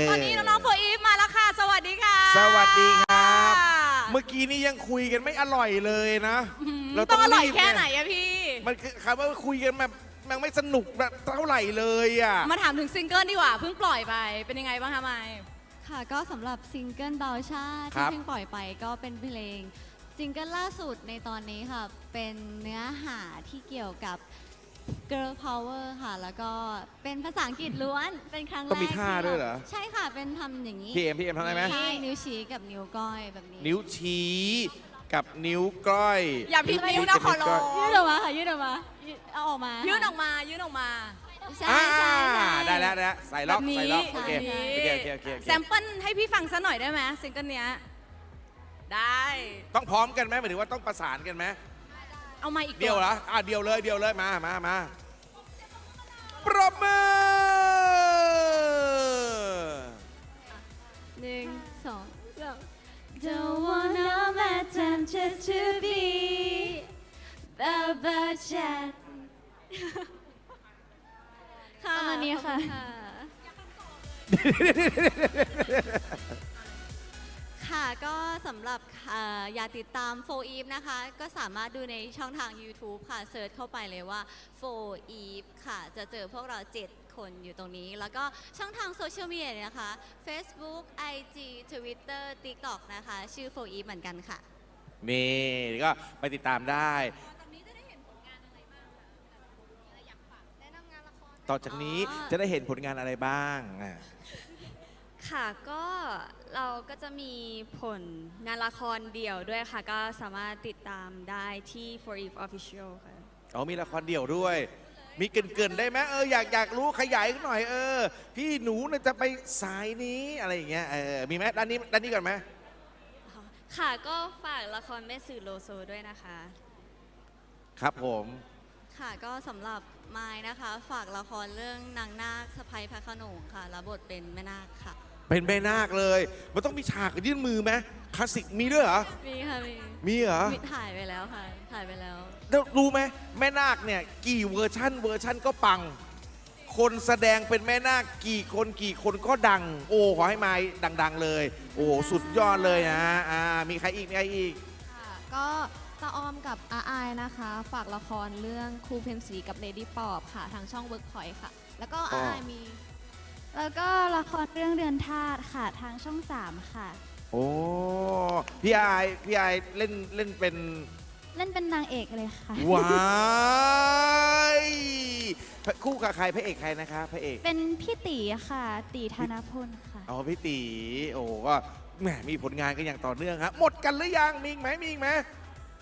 และตอนนี้น้องๆโฟอีฟมาแล้วค่ะ สวัสดีค่ะสวัสดีครับ เมื่อกี้นี้ยังคุยกันไม่อร่อยเลยนะเราต้องอร่อยบแค่งไหนอะพี่ มันคือคำว่าคุยกันแบบมันไม่สนุกแบบเท่าไหร่เลยอะ มาถามถึงซิงเกิลดีกว่าเพิ่งปล่อยไปเป็นยังไงบ้างคะไมค์ ค่ะก็สำหรับซิงเกิลเบาชาครัที่บ เพิ่งปล่อยไปก็เป็นเพลงซิงเกิลล่าสุดในตอนนี้ค่ะ เป็นเนื้อหาที่เกี่ยวกับ girl power ค่ะ แล้วก็เป็นภาษาอังกฤษล้วน เป็นครั้งแรกต้องมีท่าที่ด้วยเหรอ ใช่ค่ะ เป็นทำอย่างนี้พี่เอ็มพี่เอ็มทำได้ไหมใช่นิ้วชี้กับนิ้วก้อยแบบนี้นิ้วชี้กับนิ้วก้อยอย่าพิมพ์นิ้วนะขอร้อง ยืดออกมาค่ะยืดออกมายืดเอาออกมายื่นออกมา ยื่นออกมา ใช่อ่าใช่ใช่ ได้แล้วได้แล้วใส่ล็อกแบบนี้ ใส่ล็อกโอเคแบบนี้ โอเคโอเคโอเคโอเคแซมเปิลให้พี่ฟังซะหน่อยได้ไหมซิงเกิลเนี้ย ได้ ต้องพร้อมกันไหมหมายถึงว่าต้องประสานกันไหม เอามาอีกเดียวเหรออะเดียวเลยเดียวเลยมามามาปรบมือ หนึ่งสองสาม Don't wanna pretend just to be Baba Chat ค่ะประมาณนี้ค่ะค่ะก็สำหรับเอ่ออยากติดตามโฟอีฟนะคะ ก็สามารถดูในช่องทาง YouTube ค่ะเซิร์ชเข้าไปเลยว่าโฟอีฟค่ะ จะเจอพวกเรา 7 คนอยู่ตรงนี้ แล้วก็ช่องทางโซเชียลมีเดียนะคะ Facebook IG Twitter TikTok นะคะ ชื่อโฟอีฟเหมือนกันค่ะ นี่ก็ไปติดตามได้ต่อจากนี้อ๋อ จะได้เห็นผลงานอะไรบ้างอะ ค่ะก็เราก็จะมีผลงานละครเดี่ยวด้วยค่ะ ก็สามารถติดตามได้ที่ For Eve Official ค่ะ อ๋อมีละครเดี่ยวด้วย มีเกรินๆได้ไหมเอออยากอยากรู้ขยายหน่อยเออ พี่หนูเนี่ยจะไปสายนี้อะไรอย่างเงี้ยเออมีไหมด้านนี้ด้านนี้ก่อนไหมค่ะก็ฝากละครแม่สื่อโลโซด้วยนะคะ ครับผมค่ะก็สำหรับไม้นะคะ ฝากละครเรื่องนางนาคสะพ้ยพระโขนงค่ะรับบทเป็นแม่นาคค่ะ เป็นแม่นาคเลย มันต้องมีฉากยื่นมือไหมคลาสสิกมีด้วยเหรอ มีค่ะมีมีเหรอ มีถ่ายไปแล้วค่ะ ถ่ายไปแล้ว แล้วรู้ไหมแม่นาคเนี่ยกี่เวอร์ชั่นเวอร์ชั่นก็ปัง คนแสดงเป็นแม่นาคกี่คนกี่คนก็ดัง โอ้ขอให้ไม้ดัง ๆ เลย โอ้สุดยอดเลยนะอ่ามีใครอีกมีใครอีก ค่ะก็ตาออมกับอาอายนะคะ ฝากละครเรื่องครูเพนสีกับเลดี้ปอบค่ะ ทางช่องเวิร์กพอยค่ะ แล้วก็อ๋ออาอายมี แล้วก็ละครเรื่องเรือนธาตุค่ะทางช่อง3ค่ะ โอ้พี่ไอายพี่ไอายเล่นเล่นเป็นเล่นเป็นนางเอกเลยค่ะว้ายคู่กับใครพระเอกใครนะคะพระเอกเป็นพี่ตีค่ะ ตีธนพลค่ะ อ๋อพี่ตีโอ้ก็แหมมีผลงานกันอย่างต่อเนื่องครับหมดกันหรือยังมีอีกไหมมีอีกไหม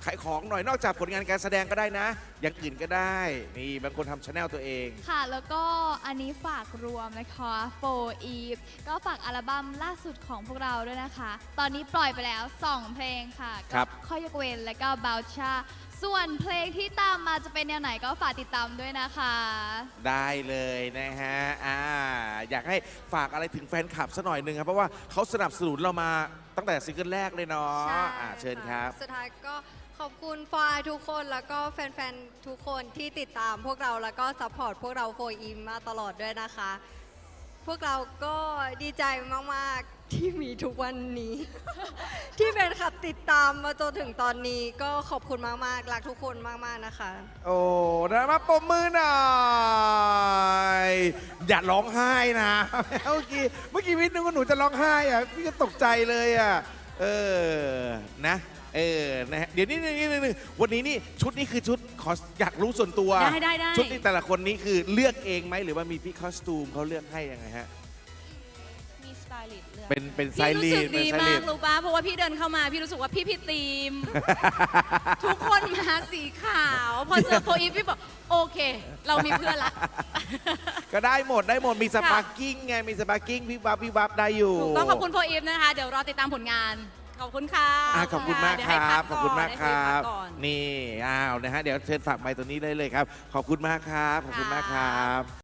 ขายของหน่อยนอกจากผลงานการแสดงก็ได้นะ อย่างอื่นก็ได้ นี่บางคนทำชาแนลตัวเอง ค่ะ แล้วก็อันนี้ฝากรวมนะคะโฟอีฟก็ฝากอัลบั้มล่าสุดของพวกเราด้วยนะคะ ตอนนี้ปล่อยไปแล้ว 2 เพลงค่ะครับก็ข้อยกเว้นและก็บา u ชา ส่วนเพลงที่ตามมาจะเป็นแนวไหนก็ฝากติดตามด้วยนะคะ ได้เลยนะฮะอ่าอยากให้ฝากอะไรถึงแฟนคลับสักหน่อยหนึ่งครับ เพราะว่าเขาสนับสนุนเรามาตั้งแต่ซิงเกิลแรกเลยเนาะใช่อ่าเชิญครับ สุดท้ายก็ ขอบคุณฟายทุกคนแล้วก็แฟนๆ ทุกคนที่ติดตามพวกเราแล้วก็ซัพพอร์ตพวกเราโฟอิมมาตลอดด้วยนะคะ พวกเราก็ดีใจมากๆ ที่มีทุกวันนี้ ที่แฟนคลับติดตามมาจนถึงตอนนี้ก็ขอบคุณมากๆรักทุกคนมากๆนะคะ โอ้นะมาปมมือหน่อย อย่าร้องไห้นะเมื่อกี้เมื่อกี้วิทย์นึกว่าหนูจะร้องไห้อะพี่ก็ตกใจเลยอะเออนะ เออนะฮะเดี๋ยวนี้นี่นี่นี่วันนี้นี่ชุดนี้คือชุดขออยากรู้ส่วนตัว ได้ได้ได้ ชุดนี้แต่ละคนนี้คือเลือกเองไหมหรือว่ามีพี่คอสตูมเขาเลือกให้ยังไงฮะมีสไตลิสต์เลือกเป็นเป็นไซพี่รู้รีสึกเป็นดีไซมารีกรู้ป่ะเพราะว่าพี่เดินเข้ามาพี่รู้สึกว่าพี่พี่ตีม ทุกคนมาสีขาว พอเจอโฟอีฟพี่บอกโอเค เรามีเพื่อนละ ก็ได้หมดได้หมดมีสปาร์กิ้งไงมีสปาร์กิ้งวิบวับวิบวับได้อยู่ ถูกต้องขอบคุณโฟอีฟนะคะ เดี๋ยวรอติดตามผลงาน ขอบคุณค่ะอะขอบคุณมากเดี๋ยวคให้รัพับ ขอบคุณมากคก่อนรับให้พักก่อนนี่อ้าวนะฮะเดี๋ยวเชิญฝากไมค์ตัวนี้ได้เลยครับ ขอบคุณมากครับ ขอบคุณมากครับ